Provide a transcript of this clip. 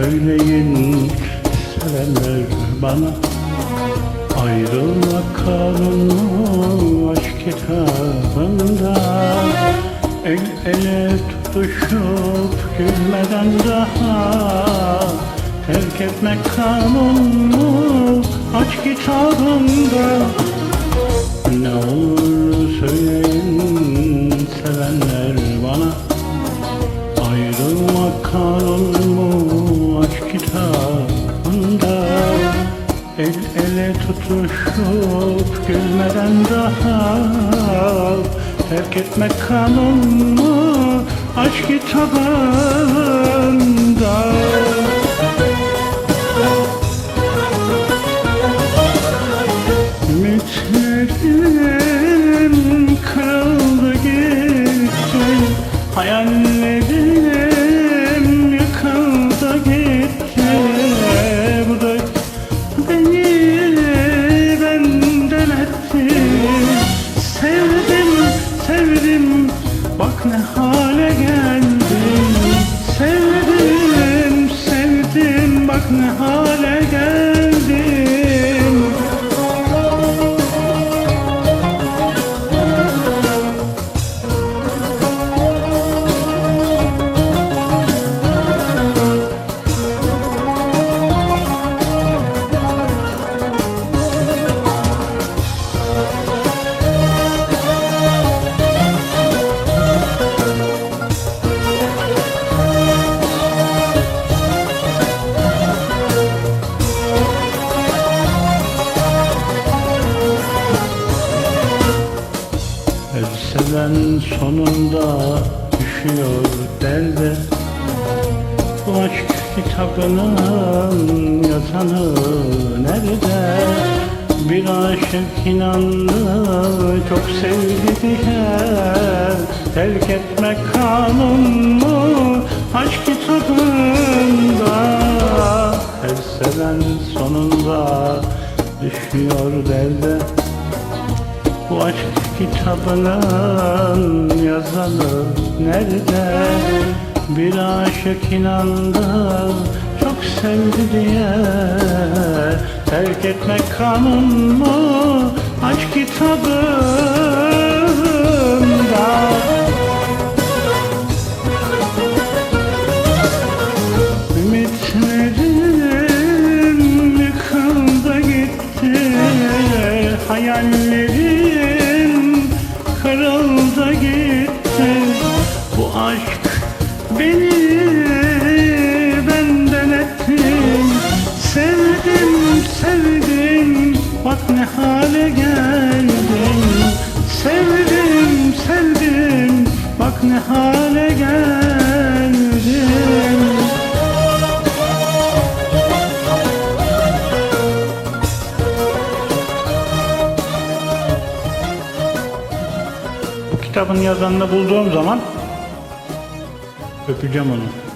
Söyleyin sevenler bana. Ayrılmak kanun mu aşk kitabında. El ele tutuşup gülmeden daha. Terk etmek kanun mu aşk kitabında. Ne olur söyleyin sevenler bana. Ayrılmak kanun tutuşup gülmeden daha Terk etmek kanun mu aşk kitabında. Ümitlerim ne hale geldim Seven sonunda düşüyor derde. Aşk kitabının yazanı nerede? Bir aşık inandı çok sevdi diye Terk etmek kanun mu aşk kitabında? Her seven sonunda düşüyor derde bu aşk kitabının yazanı nerede? Bir aşık inandı çok sevdi diye. Terk etmek kanun mu? Aşk kitabında Sevdim bak ne hale geldim Sevdim sevdim bak ne hale geldim Bu kitabın yazanını bulduğum zaman öpeceğim onu.